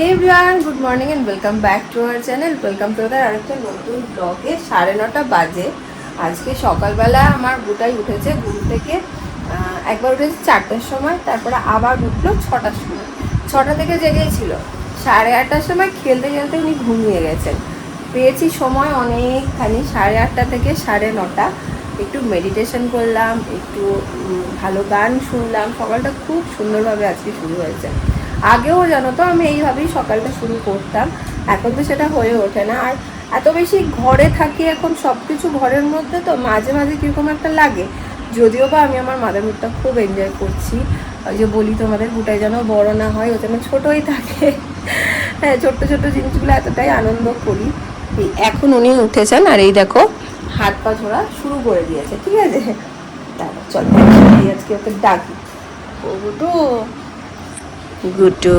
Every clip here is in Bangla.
Hey everyone good morning and welcome back to our channel welcome to other আরেকটা নতুন ব্লগে সাড়ে নটা বাজে। আজকে সকালবেলা আমার গুটাই উঠেছে, ঘুম থেকে একবার উঠেছে চারটার সময়, তারপরে আবার উঠল ছটার সময়। ছটা থেকে জেগেছিল সাড়ে আটটার সময় খেলতে খেলতে উনি ঘুমিয়ে গেছেন। পেয়েছি সময় অনেকখানি, সাড়ে আটটা থেকে সাড়ে নটা। একটু মেডিটেশন করলাম, একটু ভালো গান শুনলাম। সকালটা খুব সুন্দরভাবে আজকে শুরু হয়েছে। আগেও জানো তো আমি এইভাবেই সকালটা শুরু করতাম। এখন তো সেটা হয়ে ওঠে না। আর এত বেশি ঘরে থাকি এখন সব কিছু ঘরের মধ্যে তো মাঝে মাঝে কীরকম একটা লাগে। যদিও বা আমি আমার মাদারহুডটা খুব এনজয় করছি। ওই যে বলি তোমাদের গুটাই যেন বড় না হয়, ও যেন ছোটোই থাকে। হ্যাঁ ছোট্ট ছোট্ট জিনিসগুলো এতটাই আনন্দ করি। এখন উনি উঠেছেন, আর এই দেখো হাত পা ছোড়া শুরু করে দিয়েছে, ঠিক আছে? তারপর চল আজকে ওকে ডাকি। ও গুটু গুটু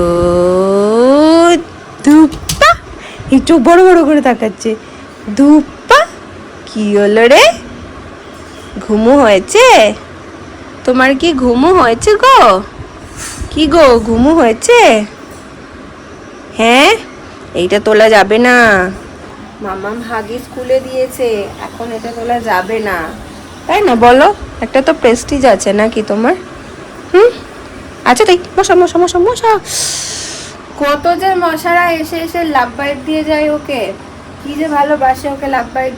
ধুপ্পা এই চোখ বড় বড় করে তাকাচ্ছে। ধুপ্পা, কি হলো রে? ঘুমু হয়েছে? তোমার কি ঘুমু হয়েছে গো? কি গো, ঘুমু হয়েছে? হ্যাঁ এইটা তোলা যাবে না। মামাম হাগি স্কুলে দিয়েছে, এখন এটা তোলা যাবে না। তাই না বলো? একটা তো প্রেস্টিজ আছে নাকি তোমার? হুম? আচ্ছা তাই মশা মশা মশা মশা। কত যে মশারা এসে এসে লাভ বাইট দিয়ে যায় ওকে। কি যে ভালোবাসে ওকে লাভ বাইট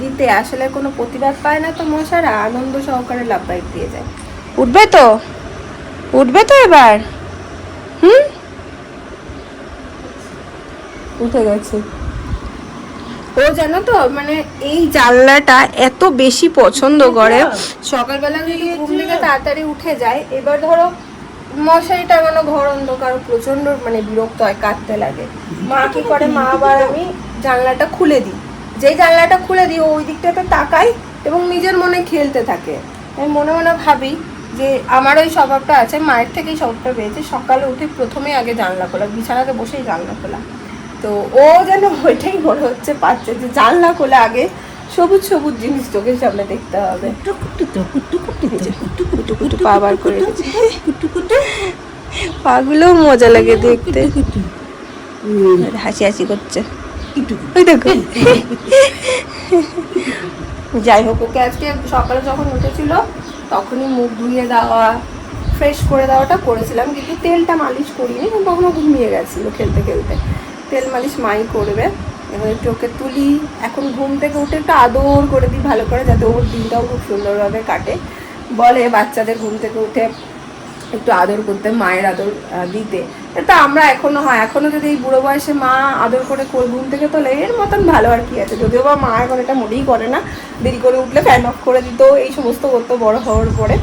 দিতে। আসলে কোনো প্রতিবাদ পায় না তো মশারা আনন্দ সহকারে লাভ বাইট দিয়ে যায়। উঠবে তো? উঠবে তো এবার? হুম? উঠে গেছে। ও জানো তো মানে এই জানলাটা এত বেশি পছন্দ করে। সকালবেলা যদি ঘুম থেকে তাড়াতাড়ি উঠে যায় এবার ধরো মশারি টাঙানো ঘর অন্ধকার প্রচণ্ড মানে বিরক্ত হয় কাটতে লাগে। মা কি করে? মা আবার আমি জানলাটা খুলে দিই। যেই জানলাটা খুলে দিই ওই দিকটাতে তাকাই এবং নিজের মনে খেলতে থাকে। আমি মনে মনে ভাবি যে আমার ওই স্বভাবটা আছে, মায়ের থেকেই স্বভাবটা পেয়েছে। সকালে উঠে প্রথমেই আগে জানলা খোলা, বিছানাতে বসেই জানলা খোলা। তো ও যেন ওইটাই মনে হচ্ছে পাচ্ছে যে জানলা খোলা আগে সবুজ সবুজ জিনিস চোখের সামনে দেখতে হবে। পা বার করে দিয়েছে। পাগুলো মজা লাগে দেখতে। হাসি হাসি করছে। যাই হোক, ওকে আজকে সকালে যখন উঠেছিল, তখনই মুখ ধুয়ে দেওয়া ফ্রেশ করে দেওয়াটা করেছিলাম, কিন্তু তেলটা মালিশ করিনি তখনও ঘুমিয়ে গেছিল খেলতে খেলতে। তেল মালিশ মাই করবে। এবার একটু ওকে তুলি। এখন ঘুম থেকে উঠে একটু আদর করে দিই ভালো করে, যাতে ওর দিনটাও খুব সুন্দরভাবে কাটে। বলে বাচ্চাদের ঘুম থেকে উঠে একটু আদর করতে, মায়ের আদর দিতে। এটা আমরা এখনও, হয়, এখনও যদি এই বুড়ো বয়সে মা আদর করে ঘুম থেকে তোলে, এর মতন ভালো আর কি আছে। যদিও বা মা এখন এটা মোটেই করে না। দেরি করে উঠলে ফ্যান অফ করে দিত, এই সমস্ত করতো বড় হওয়ার পরে।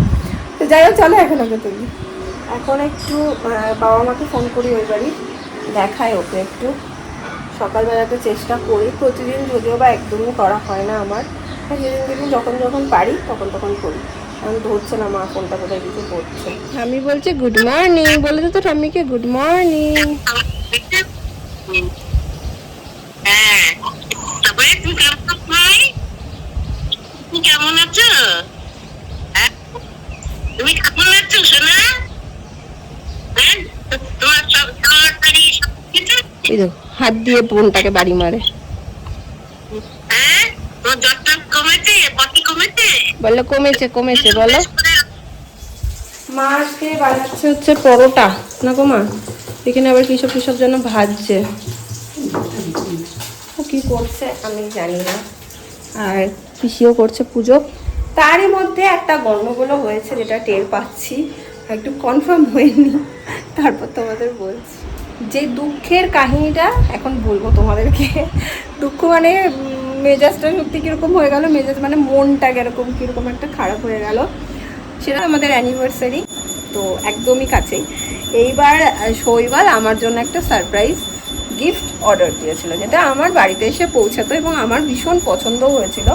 তো যাই হোক, চলো এখন ওকে তুলি। এখন একটু বাবা মাকে ফোন করি ওই বাড়ি দেখায় ওকে একটু। সকালবেলাতে চেষ্টা করি। প্রতিদিন যদিও বা একদমই করা হয় না আমার। হ্যাঁ, যেদিন যেদিন যখন যখন পারি তখন তখন করি। আমি ধরছে না মা ফোনটা কোথায় কিছু করছে। আমি বলছি গুড মর্নিং বলে তো ঠাম্মিকে গুড মর্নিং হ্যাঁ তারপরে তুমি কেমন আছো তুমি কেমন আছো? হ্যাঁ? তুমি কেমন আছো সোনা? হ্যাঁ? তোমার সব তাড়াতাড়ি সব কিছু এই দেখো হাত দিয়ে বোনটাকে বাড়ি মারে। হ্যাঁ? কমেছে? কমেছে? কমেছে কমেছে বলো। মা আজকে বানাচ্ছে হচ্ছে পরোটা না গো মা? এখানে আবার কিসব কিসব যেন ভাজছে? ও কি করছে আমি জানি না। আর পিসিও করছে পুজো। তারই মধ্যে একটা গণ্ডগোলও হয়েছে যেটা টের পাচ্ছি। একটু কনফার্ম হয়নি। তারপর তোমাদের বলছি। যে দুঃখের কাহিনীটা এখন বলব তোমাদেরকে। দুঃখ মানে মেজাজটা সত্যি কীরকম হয়ে গেল, মেজাজ মানে মনটা কীরকম কীরকম একটা খারাপ হয়ে গেল। সেটা আমাদের অ্যানিভার্সারি তো একদমই কাছেই। এইবার শৈবাল আমার জন্য একটা সারপ্রাইজ গিফট অর্ডার দিয়েছিল, যেটা আমার বাড়িতে এসে পৌঁছাতো এবং আমার ভীষণ পছন্দও হয়েছিল।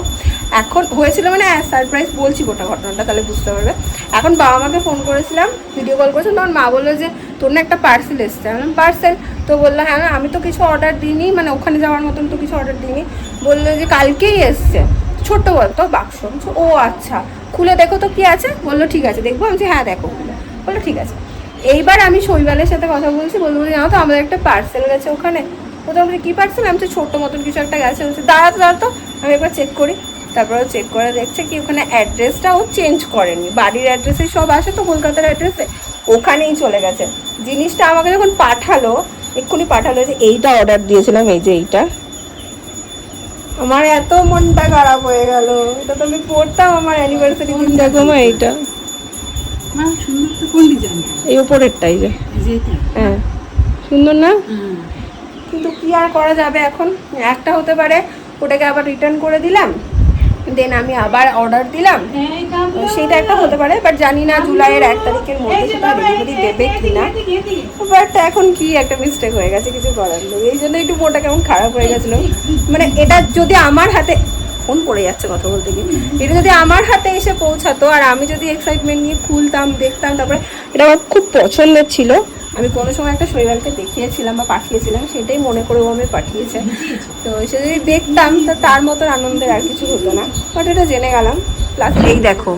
এখন হয়েছিল মানে সারপ্রাইজ বলছি গোটা ঘটনাটা, তাহলে বুঝতে পারবে। এখন বাবা মাকে ফোন করেছিলাম ভিডিও কল করেছিলাম তখন মা বলল যে, তোর না একটা পার্সেল এসছে। আমি পার্সেল তো বলল হ্যাঁ আমি তো কিছু অর্ডার দিইনি মানে ওখানে যাওয়ার মতন তো কিছু অর্ডার দিইনি। বলল যে, কালকেই এসছে। ছোট্ট বলতো বাক্স। ও আচ্ছা খুলে দেখো তো কি আছে? বলল, ঠিক আছে, দেখব। আমি হ্যাঁ দেখো খুলে। বলল, ঠিক আছে। এইবার আমি শৈবালের সাথে কথা বলছি বলছি, জানো তো, আমাদের একটা পার্সেল গেছে ওখানে। ও তো আমাদের কী পার্সেল আমি তো ছোট্ট মতন কিছু একটা গেছে। দাঁড়াতো দাঁড়াতো। আমি একবার চেক করি। তারপর ও চেক করে দেখছে কি ওখানে অ্যাড্রেসটা ও চেঞ্জ করেনি। বাড়ির অ্যাড্রেসে সব আসে তো কলকাতার অ্যাড্রেসে ওখানেই চলে গেছে। জিনিসটা আমাকে যখন পাঠালো এক্ষুনি পাঠালো যে এইটা অর্ডার দিয়েছিলাম এই যে এইটা। আমার এত মনটা খারাপ হয়ে গেল। এটা তো আমি পড়তাম আমার অ্যানিভার্সারি দিন। দেখো মা এইটা? মা সুন্দর তো কোন ডিজাইনটা এই ওপরেরটাই যে। হ্যাঁ। সুন্দর না? কিন্তু কি আর করা যাবে এখন? একটা হতে পারে ওটাকে আবার রিটার্ন করে দিলাম। দেন আমি আবার অর্ডার দিলাম। সেটা একটা হতে পারে বাট জানি না জুলাইয়ের এক তারিখের মধ্যে সেটা ডেলিভারি দেবে কিনা। বাট এখন কি একটা মিস্টেক হয়ে গেছে কিছু করার নেই। এই জন্য একটু মোটা কেমন খারাপ হয়ে গেছিল। মানে এটা যদি আমার হাতে ফোন পড়ে যাচ্ছে কথা বলতে গিয়ে এটা যদি আমার হাতে এসে পৌঁছাতো আর আমি যদি এক্সাইটমেন্ট নিয়ে খুলতাম দেখতাম তারপরে এটা আমার খুব পছন্দের ছিল। আমি কোনো সময় একটা শৈবালকে দেখিয়েছিলাম বা পাঠিয়েছিলাম সেটাই মনে করে ও আমি পাঠিয়েছে। তো সে যদি দেখতাম তো তার মতো আনন্দের আর কিছু হতো না। বাট এটা জেনে গেলাম। প্লাস এই দেখো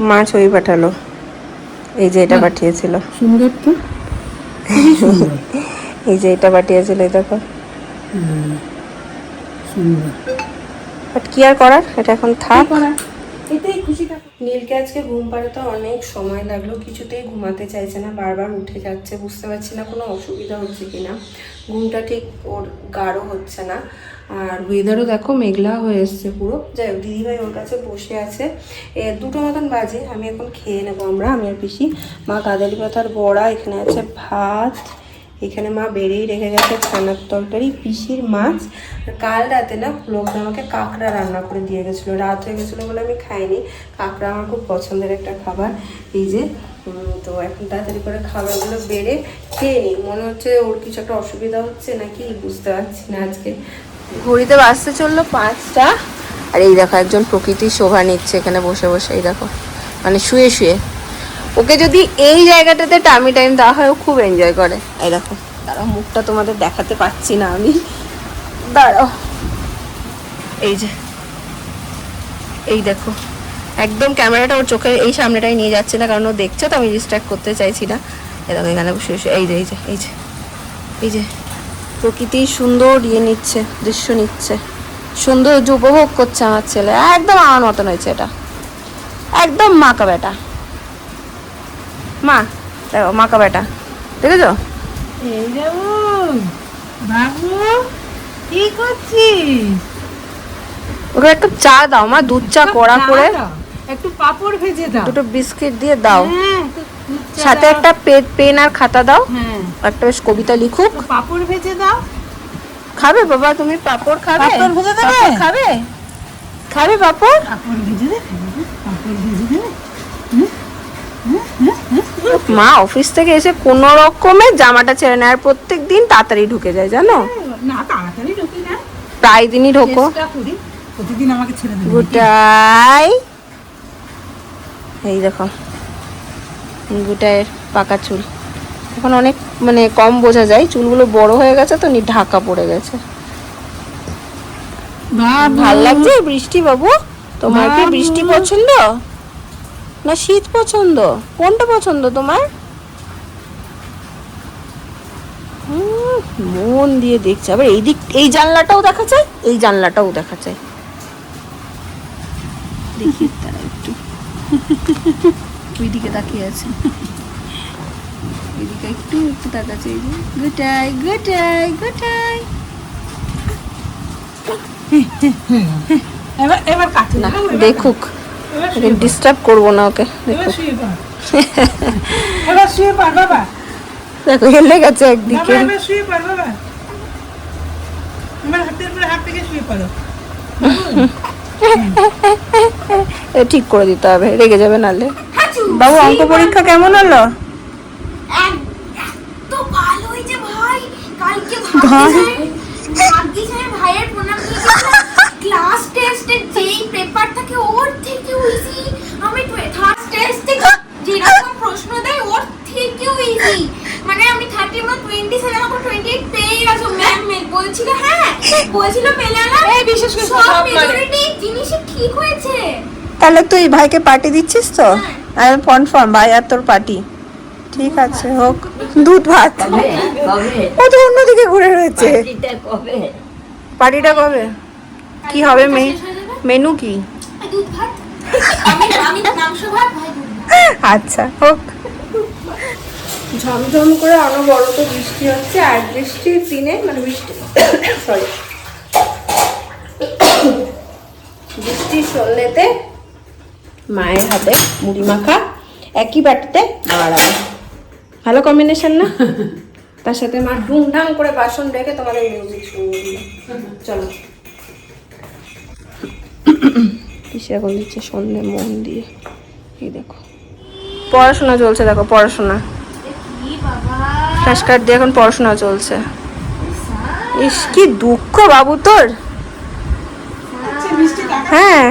মা ছবি পাঠালো। এই যে এটা পাঠিয়েছিল। সুন্দর। তো এই যে এটা পাঠিয়েছিল এই দেখো। হুম, বাট কি আর করার? এটা এখন থাক। এটাই খুশি থাকো। নীলকে আজকে ঘুম পাড়াতে অনেক সময় লাগল, কিছুতেই ঘুমাতে চাইছে না, বারবার উঠে যাচ্ছে, বুঝতে পারছি না কোনো অসুবিধা হচ্ছে কিনা। ঘুমটা ঠিক ওর গাঢ় হচ্ছে না। আর ওয়েদারও দেখো মেঘলা হয়ে এসছে পুরো। যাই হোক, দিদিভাই ওর কাছে বসে আছে। এ, দুটো মতন বাজে, আমি এখন খেয়ে নেব আমরা, আমি আর পিসি। মা কাদালি পাতার বড়া এখানে আছে ভাত। এখানে মা বেড়েই রেখে গেছে ছানার তরকারি, পিসির মাছ। আর কাল রাতে না লোকটা আমাকে কাঁকড়া রান্না করে দিয়ে গেছিল। রাত হয়ে গেছিল বলে আমি খাইনি। কাঁকড়া আমার খুব পছন্দের একটা খাবার। এই যে তো এখন তাড়াতাড়ি করে খাবারগুলো বেড়ে খেয়ে নিই। মনে হচ্ছে ওর কিছু একটা অসুবিধা হচ্ছে নাকি, বুঝতে পারছি না আজকে। ঘড়িতে বাজতে চলল পাঁচটা। আর এই দেখো একজন প্রকৃতির শোভা নিচ্ছে এখানে বসে বসে, এই দেখো। মানে শুয়ে শুয়ে। ওকে যদি এই জায়গাটাতে টামি টাইম দেওয়া হয়, ও খুব এনজয় করে। এই দেখো, দাঁড়াও, মুখটা তোমাদের দেখাতে পাচ্ছি না আমি। দাঁড়াও। এই যে, এই দেখো, একদম ক্যামেরাটা ওর চোখে এই সামনেটাই নিয়ে যাচ্ছে না, কারণ ও দেখছে তো, আমি ডিস্ট্র্যাক্ট করতে চাইছি না। দেখো, এখানে বসে বসে, এই যে এই যে এই যে এই যে প্রকৃতির সুন্দর ইয়ে নিচ্ছে, দৃশ্য নিচ্ছে। সৌন্দর্য উপভোগ করছে আমার ছেলে, একদম আমার মতন হয়েছে এটা। একদম মাকা বেটা। মা দেখো মাকা বেটা দেখেছ? বাবু কি করছিস? ওকে একটা চা দাও মা দুধ চা কড়া করে। একটু পাপড় ভেজে দাও। দুটো বিস্কিট দিয়ে দাও। হ্যাঁ সাথে। একটা পেন আর খাতা দাও। হ্যাঁ। একটা বেশ কবিতা লিখুক। পাপড় ভেজে দাও। খাবে বাবা তুমি পাপড় খাবে? পাঁপড় ভেজে দেবে? খাবে? খাবে পাপড়? পাপড় ভেজে দে পাপড় ভেজে দেবে মা অফিস থেকে এসে কোনো রকমে জামাটা ছেড়ে নেয় আর প্রত্যেক দিন তাড়াতাড়ি ঢুকে যায় জানো? না তাড়াতাড়ি ঢুকি না। প্রায় দিনই ঢোকো। চেষ্টা প্রতিদিন আমাকে ছেড়ে দেবে। গোটাই। এই দেখো গোটায়ের পাকা চুল। এখন অনেক মানে কম বোঝা যায় চুলগুলো বড় হয়ে গেছে তো নি ঢাকা পড়ে গেছে। ভালো লাগছে বৃষ্টি বাবু? তোমার কি বৃষ্টি পছন্দ? না শীত পছন্দ। কোনটা পছন্দ তোমার? মন দিয়ে দেখছে। আবার এই দিক এই জানলাটাও দেখা যায় এই জানলাটাও দেখা যায়। দেখি তারা একটু। ওইদিকে তাকিয়ে আছে। এদিকে একটু একটু তাকাচ্ছে এই যে গোটাই গোটাই গোটাই এবার এবার কাটে না দেখুক। ডিস্টার্ব করব না ওকে দেখো। হেলে গেছে বাবা একদিকে এবার শুয়ে পড় বাবা। এবার হাতের উপরে হাত থেকে শুয়ে পড়ো। এ ঠিক করে দিতে হবে রেগে যাবে নালে বাবু অঙ্ক পরীক্ষা কেমন হলো? তো ভালো হয়েছে ভাই কালকে ভাই? ভাগ্যিস আমি ভাইয়ের ক্লাস টেস্টে যেই পেপার থেকে ইজি আমি থার্ড টেস্ট থেকে যেরকম প্রশ্ন দেয় ওর থেকেও ইজি মানে আমি থার্টি আমার টোয়েন্টি সেভেন আমার টোয়েন্টি এইট পেয়ে গেছো ম্যাম বলছিল হ্যাঁ বলছিল পেলে না এই বিশেষ করে সব সব মানে- মেজরিটি জিনিসই ঠিক হয়েছে তাহলে তুই ভাইকে পার্টি দিচ্ছিস তো? হ্যাঁ। কনফার্ম ভাই আর তোর পার্টি ঠিক আছে হোক। দুধ ভাত। ও তো অন্যদিকে ঘুরে রয়েছে। পার্টিটা কবে? কি হবে মে মেনু কি। আচ্ছা হোক। ঝমঝম করে অনবরত বৃষ্টি হচ্ছে আর বৃষ্টির দিনে মানে বৃষ্টি সরি বৃষ্টির সন্ধ্যেতে মায়ের হাতে মুড়ি মাখা একই বাটিতে বাড়াবো ভালো কম্বিনেশন না? তার সাথে মা ঢুংঢাং করে বাসন রেখে তোমাদের মিউজিক শুনিয়ে চলো। পিসে এখন দিচ্ছে? সন্ধে মন দিয়ে। এই দেখো। পড়াশোনা চলছে দেখো পড়াশোনা। ফ্ল্যাশ কার্ড দিয়ে এখন পড়াশোনা চলছে। ইস কি দুঃখ বাবু তোর। হ্যাঁ।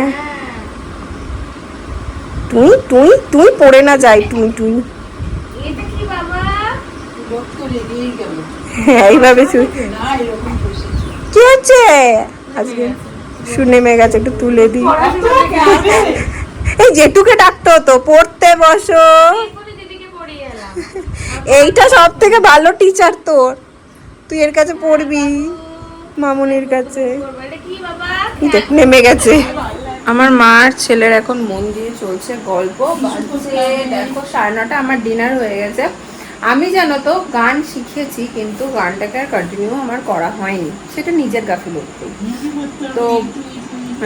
তুই তুই তুই পড়ে না যাই তুই। তুই হ্যাঁ এইভাবে কি হচ্ছে? আজকে শুনে মেয়ে গেছে একটু তুলে দি এই জেঠুকে ডাকতে হতো পড়তে বসো। এইটা সব থেকে ভালো টিচার তোর। তুই এর কাছে পড়বি মামুনির কাছে। নেমে গেছে। আমার মার ছেলের এখন মন দিয়ে চলছে গল্প। দেখো সাড়ে নটা আমার ডিনার হয়ে গেছে। আমি জানো তো গান শিখেছি কিন্তু গানটাকে আর কন্টিনিউ আমার করা হয়নি। সেটা নিজের গাফিলতি। তো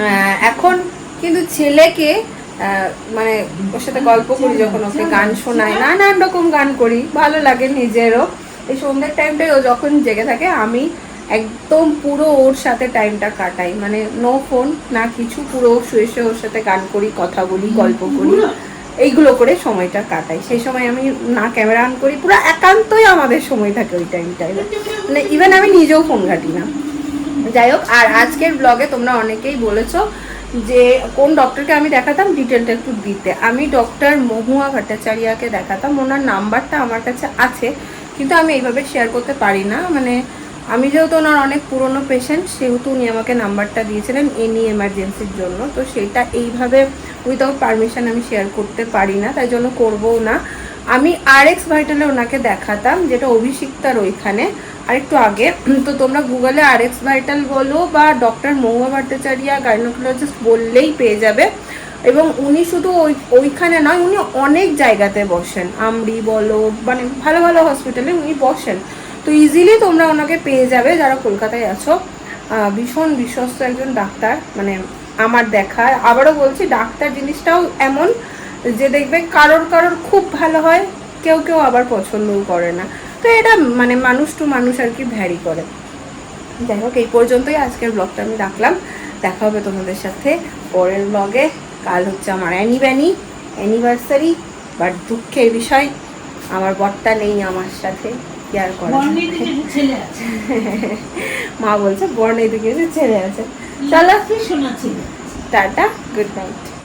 আহ, এখন কিন্তু ছেলেকে মানে ওর সাথে গল্প করি যখন ওকে গান শোনাই। নানান রকম গান করি ভালো লাগে নিজেরও। এই সন্ধ্যের টাইমটায় ও যখন জেগে থাকে আমি একদম পুরো ওর সাথে টাইমটা কাটাই। মানে নো ফোন না কিছু পুরো শুয়ে শুয়ে ওর সাথে গান করি কথা বলি গল্প করি। এইগুলো করে সময়টা কাটাই। সেই সময় আমি না ক্যামেরা অন করি পুরো একান্তই আমাদের সময় থাকে ওই টাইমটায় মানে ইভেন আমি নিজেও ফোন ঘাটি না। যাই হোক আর আজকের ব্লগে তোমরা অনেকেই বলেছ যে কোন ডক্টরকে আমি দেখাতাম ডিটেলটা একটু দিতে। আমি ডক্টর মহুয়া ভট্টাচার্যাকে দেখাতাম ওনার নাম্বারটা আমার কাছে আছে কিন্তু আমি এইভাবে শেয়ার করতে পারি না। মানে আমি যেহেতু ওনার অনেক পুরনো পেশেন্ট সেহেতু উনি আমাকে নাম্বারটা দিয়েছিলেন এনি এমার্জেন্সির জন্য। তো সেইটা এইভাবে উইদাউট পারমিশন আমি শেয়ার করতে পারি না, তাই জন্য করবও না। আমি আর এক্স ভাইটালে ওনাকে দেখাতাম, যেটা অভিষিক্তার ওইখানে। আর একটু আগে, তো তোমরা গুগলে আর এক্স ভাইটাল বলো বা ডক্টর মহুয়া ভট্টাচার্য গাইনোকোলজিস্ট বললেই পেয়ে যাবে। এবং উনি শুধু ওই, ওইখানে নয়, উনি অনেক জায়গাতে বসেন। আমরি বলো মানে ভালো ভালো হসপিটালে উনি বসেন। তো ইজিলি তোমরা ওনাকে পেয়ে যাবে যারা কলকাতায় আছো। ভীষণ বিশ্বস্ত একজন ডাক্তার মানে আমার দেখা আবারও বলছি, ডাক্তার জিনিসটাও এমন যে দেখবে কারোর কারোর খুব ভালো হয়, কেউ কেউ আবার পছন্দও করে না। তো এটা মানে মানুষ টু মানুষ আর কি ভ্যারি করে। যাই হোক, এই পর্যন্তই আজকের ব্লগটা আমি রাখলাম। দেখা হবে তোমাদের সাথে পরের ব্লগে। কাল হচ্ছে আমার অ্যানি ব্যানি অ্যানিভার্সারি, বাট দুঃখের বিষয়, আমার বরটা নেই আমার সাথে। কি করে। মা বলছে বর্ণের দিকে ছেড়ে আছে। চলো। Tata good night